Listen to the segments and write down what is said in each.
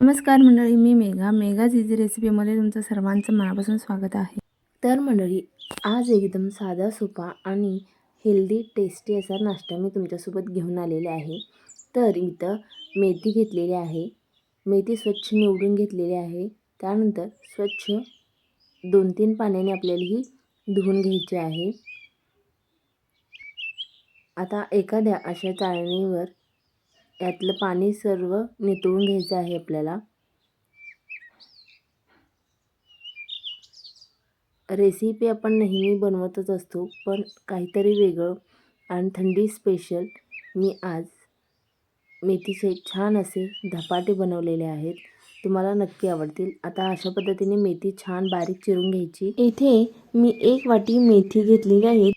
नमस्कार मंडळी मी मेघा. मेघा झिझी रेसिपीमध्ये तुमचं सर्वांचं मनापासून स्वागत आहे. तर मंडळी आज एकदम साधा सोपा आणि हेल्दी टेस्टी असा नाश्ता मी तुमच्यासोबत घेऊन आलेले आहे. तर इथं मेथी घेतलेली आहे. मेथी स्वच्छ निवडून घेतलेली आहे. त्यानंतर स्वच्छ दोन तीन पाण्याने आपल्याला ही धुवून घ्यायची आहे. आता एखाद्या अशा चाळणीवर यातलं पाणी सर्व नितळून घ्यायचं आहे आपल्याला. रेसिपी आपण नेहमी बनवतच असतो पण काहीतरी वेगळं आणि थंडी स्पेशल मी आज मेथीचे छान असे धपाटे बनवलेले आहेत. तुम्हाला नक्की आवडतील. आता अशा पद्धतीने मेथी छान बारीक चिरून घ्यायची. इथे मी एक वाटी मेथी घेतलेली आहे.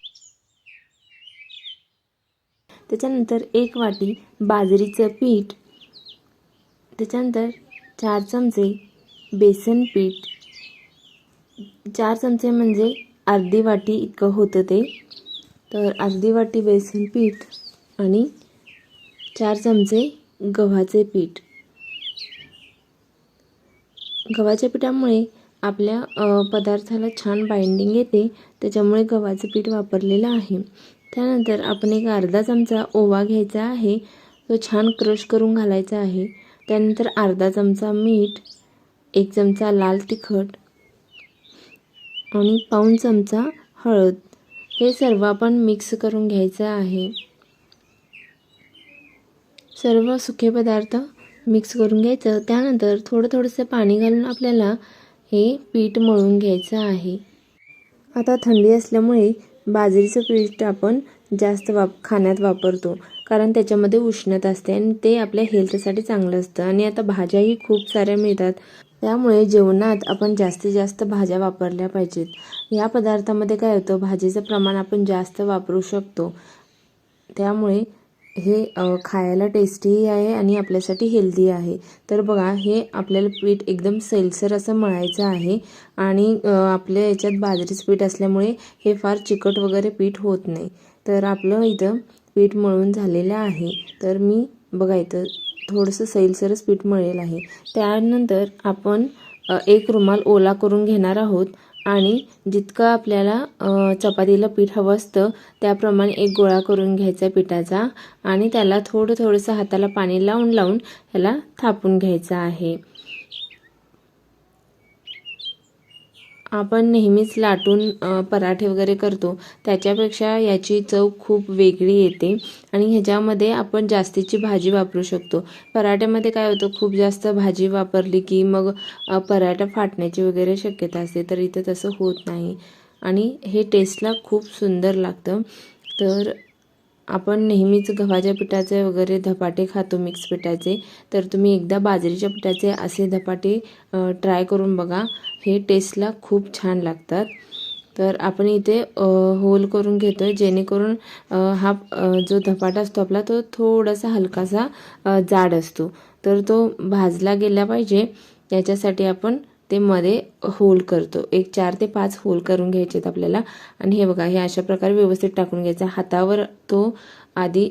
त्याच्यानंतर एक वाटी बाजरीचं पीठ त्याच्यानंतर चार चमचे बेसन पीठ. चार चमचे म्हणजे अर्धी वाटी इतकं होतं ते. तर अर्धी वाटी बेसन पीठ आणि चार चमचे गव्हाचे पीठ. गव्हाच्या पिठामुळे आपल्या पदार्थाला छान बाइंडिंग येते. त्याच्यामुळे गव्हाचं पीठ वापरलेलं आहे. त्यानंतर आपण एक अर्धा चमचा ओवा घ्यायचा आहे. तो छान क्रश करून घालायचा आहे. त्यानंतर अर्धा चमचा मीठ एक चमचा लाल तिखट आणि पाऊण चमचा हळद. हे सर्व आपण मिक्स करून घ्यायचं आहे. सर्व सुखे पदार्थ मिक्स करून घ्यायचं. त्यानंतर थोडं थोडंसं पाणी घालून आपल्याला हे पीठ मळून घ्यायचं आहे. आता थंडी असल्यामुळे बाजरीचं पीठ आपण जास्त वाप खाण्यात वापरतो. कारण त्याच्यामध्ये उष्णता असते आणि ते आपल्या हेल्थसाठी चांगलं असतं. आणि आता भाज्याही खूप साऱ्या मिळतात. त्यामुळे जेवणात आपण जास्तीत जास्त भाज्या वापरल्या पाहिजेत. या पदार्थामध्ये काय होतं? भाजीचं प्रमाण आपण जास्त वापरू शकतो. त्यामुळे हे खायला टेस्टीही आहे आणि आपल्यासाठी हेल्दी आहे. तर बघा हे आपल्याला पीठ एकदम सैलसर असं मळायचं आहे आणि आपल्या याच्यात बाजरीचं पीठ असल्यामुळे हे फार चिकट वगैरे पीठ होत नाही. तर आपलं इथं पीठ मळून झालेलं आहे. तर मी बघा इथं थोडंसं सैलसरच पीठ मळेल आहे. त्यानंतर आपण एक रुमाल ओला करून घेणार आहोत. आणि जितकं आपल्याला चपातीला पीठ हवं असतं त्याप्रमाणे एक गोळा करून घ्यायचा पिठाचा आणि त्याला थोडं थोडंसं हाताला पाणी लावून लावून ह्याला थापून घ्यायचं आहे. आपण नेहमीच लाटून पराठे वगैरे करतो. त्याच्यापेक्षा याची चव खूप वेगळी येते आणि ह्याच्यामध्ये आपण जास्तीची भाजी वापरू शकतो. पराठ्यामध्ये काय होतं खूप जास्त भाजी वापरली की मग पराठा फाटण्याची वगैरे शक्यता असते. तर इथं तसं होत नाही. आणि हे टेस्टला खूप सुंदर लागतं. तर आपण नेहमीच गव्हाच्या पिठाचे वगैरे धपाटे खातो मिक्स पिठाचे. तर तुम्ही एकदा बाजरीच्या पिठाचे असे धपाटे ट्राय करून बघा. हे टेस्टला खूप छान लागतात. तर आपण इथे होल करून घेतो आहे जेणेकरून हा जो धपाटा असतो आपला तो थोडासा हलकासा जाड असतो. तर तो भाजला गेला पाहिजे. याच्यासाठी आपण ते मध्ये होल करतो. एक चार ते पाच होल करून घ्यायचे आहेत आपल्याला. आणि हे बघा हे अशा प्रकारे व्यवस्थित टाकून घ्यायचा. हातावर तो आधी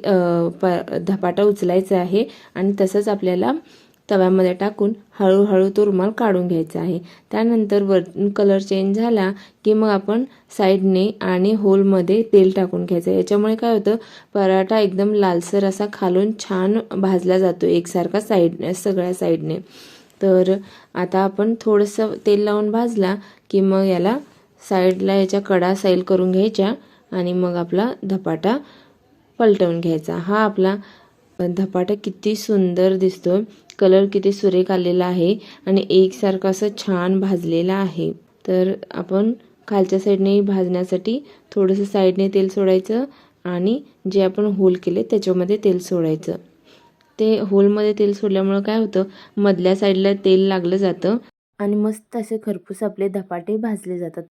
प धपाटा उचलायचा आहे आणि तसंच आपल्याला तव्यामध्ये टाकून हळूहळू तो रुमाल काढून घ्यायचा आहे. त्यानंतर वर कलर चेंज झाला की मग आपण साईडने आणि होलमध्ये तेल टाकून घ्यायचं याच्यामुळे काय होतं पराठा एकदम लालसर असा खालून छान भाजला जातो एकसारखा साईड सगळ्या साईडने तर आता आपण थोडंसं तेल लावून भाजला की मग याला साईडला याच्या कडा साईल करून घ्यायच्या आणि मग आपला धपाटा पलटवून घ्यायचा. हा आपला धपाटा किती सुंदर दिसतो कलर किती सुरेख आलेला आहे आणि एकसारखं असं छान भाजलेला आहे. तर आपण खालच्या साईडने भाजण्यासाठी थोडंसं साईडने तेल सोडायचं आणि जे आपण होल केले त्याच्यामध्ये तेल सोडायचं. ते होलमध्ये तेल सोडल्यामुळं काय होतं? मधल्या साईडला तेल लागलं जातं. आणि मस्त असे खरपूस आपले धपाटे भाजले जातात.